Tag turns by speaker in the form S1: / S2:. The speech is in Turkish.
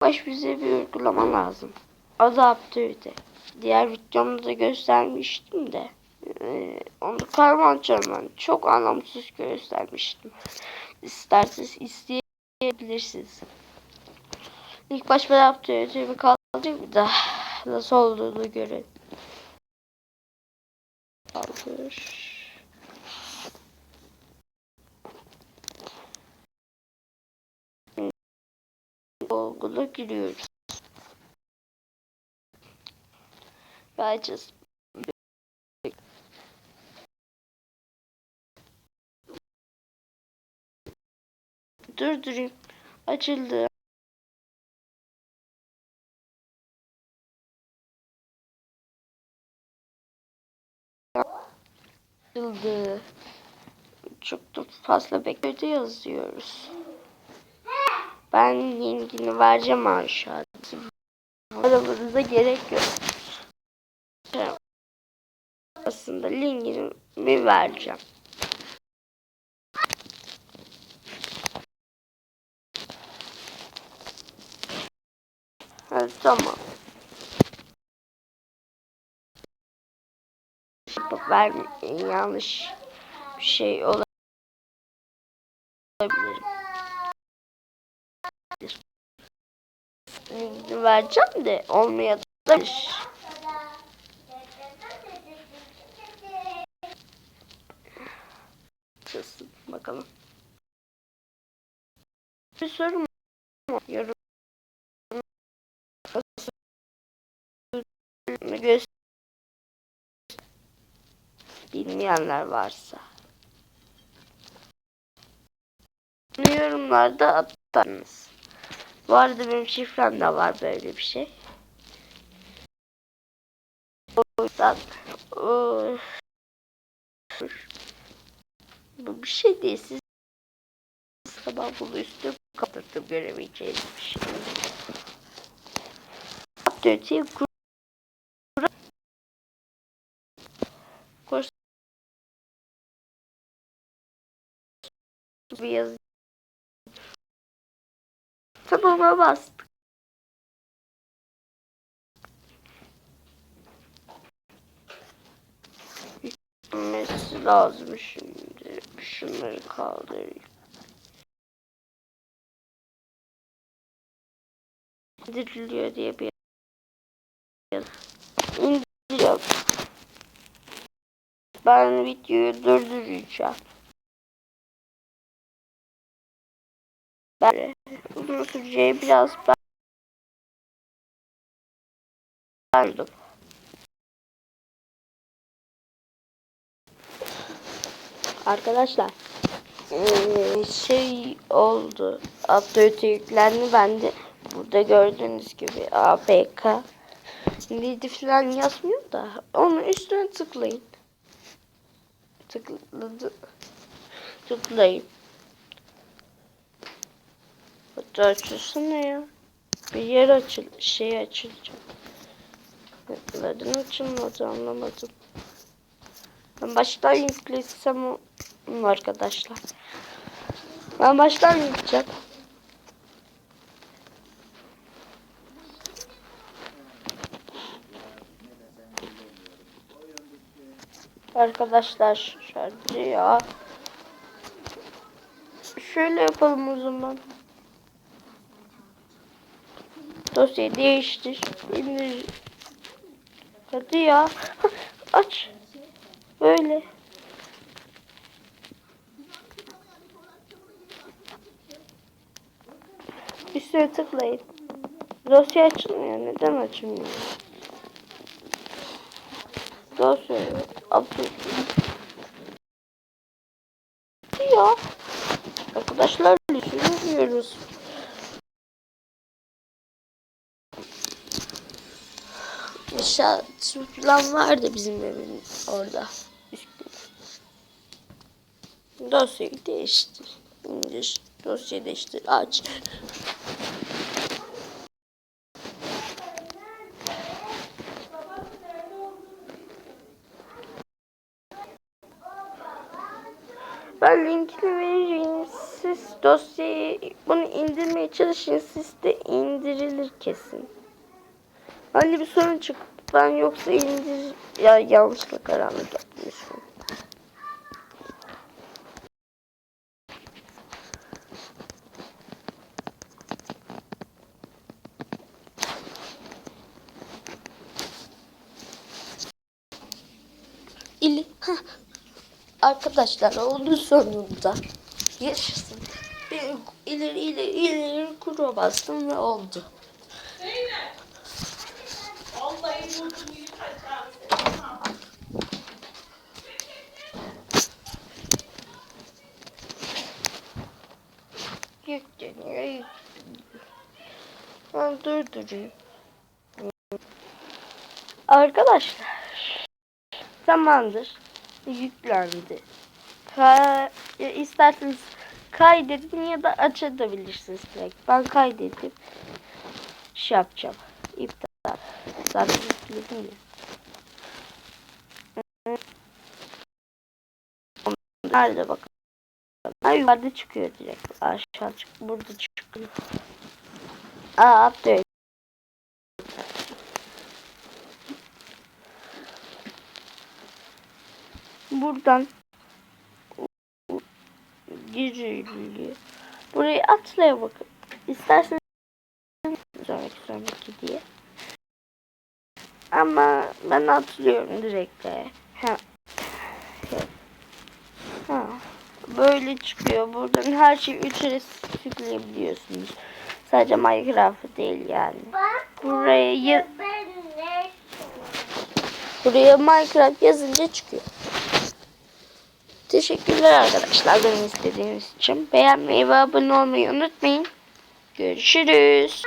S1: baş bize bir uygulama lazım. Adı Aptivite. Diğer videomda da göstermiştim de. Ee, onu karmançaman çok anlamsız göstermiştim. İsterseniz isteyebilirsiniz. İlk baş ben Aptivite'mi kaldırayım bir daha nasıl olduğunu görelim. Kaldır. Google'a giriyoruz. Bence durdurayım. Açıldı. Açıldı. Çok da fazla bekledi yazıyoruz. Ben linkini vereceğim aşağıda. Aramanıza gerek yok. Aslında linkini bir vereceğim. Evet tamam. Ben yanlış bir şey olabilirim. Vereceğim de olmayabilir. Bakalım. Bir sorum. Yorum bilmeyenler varsa yorumlarda atarınız. Bu arada benim şifrem de var böyle bir şey. O yüzden bu bir şey değil. Siz sabah bunu üstü kapatıp göremeyeceğiniz bir şey. Update'i bir yazı. Tamama bastık. Yüklenmesi lazım şimdi. Şunları kaldırayım. İndiriliyor diye bir. İndiriyorum. Ben videoyu durduracağım. Ben uzun süreceği biraz ben Pardon. Arkadaşlar şey oldu. Update yüklendi. Ben de burada gördüğünüz gibi APK Neydi falan yazmıyor da onun üstüne tıklayın. Tıkladı. Tıklayın. Hatta açılsana ya. Bir yer açıl şey açılacak. Neden açılmadı anlamadım. Ben baştan yüklesem o mu arkadaşlar. Ben baştan yükleyeceğim. Arkadaşlar şarjı ya. Şöyle yapalım o zaman. Dosyayı değiştir. İndir. Hadi ya. Aç. Böyle. Üstüne tıklayın. Dosya açılmıyor. Neden açılmıyor? Dosya. Upload. Ya. Arkadaşlar İnşaat falan vardı bizim evin orada. Dosyayı değiştir. İndir. Dosyayı değiştir. Aç. Ben linkini vereceğim. Siz dosyayı bunu indirmeye çalışın sizde indirilir kesin. Hani bir sorun çıktı ben yoksa indir ya yanlışlıkla karanlık yapmışım. İli. Arkadaşlar oldu sonunda. Yaşasın. Ben ileri ileri ileri kuru bastım ve oldu.
S2: Zeynep.
S1: Yükleniyor, yükleniyor. Ben durdurayım. Arkadaşlar. Zamandır yüklendi. Ka isterseniz kaydedin ya da açabilirsiniz direkt. Ben kaydedip şey yapacağım. İptal. Zaten yükledim ya. Nerede bakalım? Ha, yukarıda çıkıyor direkt. Aşağı çık. Burada çıkıyor. Aa update. Buradan giriliyor. Burayı atlaya bakın. İsterseniz sonraki sonraki diye. Ama ben atlıyorum direkt de. Ha. Ha. Böyle çıkıyor. Buradan her şeyi üçe yükleyebiliyorsunuz. Sadece Minecraft değil yani. Buraya ya- buraya Minecraft yazınca çıkıyor. Teşekkürler arkadaşlar beni izlediğiniz için. Beğenmeyi ve abone olmayı unutmayın. Görüşürüz.